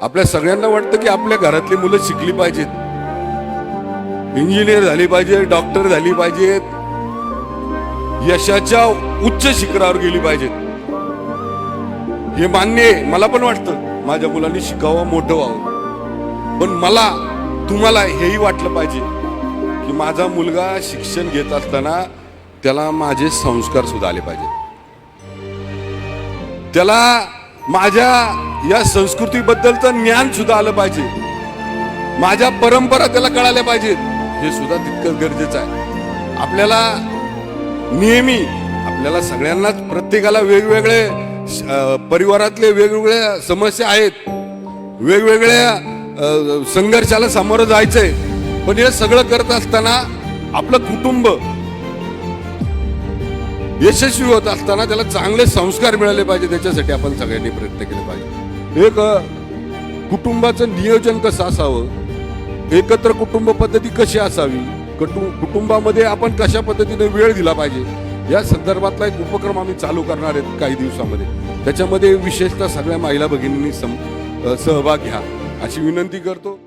आपल्या सगळ्यांना वाटतं की आपल्या घरातली मुलं शिकली पाहिजेत. इंजिनियर झाली पाहिजे डॉक्टर झाली पाहिजेत. यशाच्या उच्च शिखरावर गेली पाहिजेत. हे मान्य आहे मला पण वाटतं. माझ्या मुलांनी शिकावं मोठं व्हावं. पण मला तुम्हाला हेही वाटलं पाहिजे की माझा मुलगा शिक्षण घेत असताना त्याला माझे संस्कार सुद्धा आले पाहिजे त्याला माझ्या या संस्कृतीबद्दलचं ज्ञान सुद्धा आलं पाहिजे. माझ्या परंपरा त्याला कळाल्या पाहिजेत. हे सुद्धा तितकंच गरजेचं आहे. आपल्याला नेहमी आपल्याला सगळ्यांनाच प्रत्येकाला वेगवेगळे परिवारातले वेगवेगळ्या समस्या आहेत. वेगवेगळ्या संघर्षाला सामोरं जायचंय. पण हे सगळं करत असताना आपलं कुटुंब यशस्वी होत असताना त्याला चांगले संस्कार मिळाले पाहिजे त्याच्यासाठी आपण सगळ्यांनी प्रयत्न केले पाहिजे. एक कुटुंबाचं नियोजन कसं असावं? एकत्र कुटुंब पद्धती कशी असावी? कुटुंब कुटुंबामध्ये आपण कशा पद्धतीने वेळ दिला पाहिजे? या संदर्भातला एक उपक्रम आम्ही चालू करणार आहेत काही दिवसामध्ये. त्याच्यामध्ये विशेषतः सगळ्या महिला भगिनींनी सम सहभाग घ्या. अशी विनंती करतो.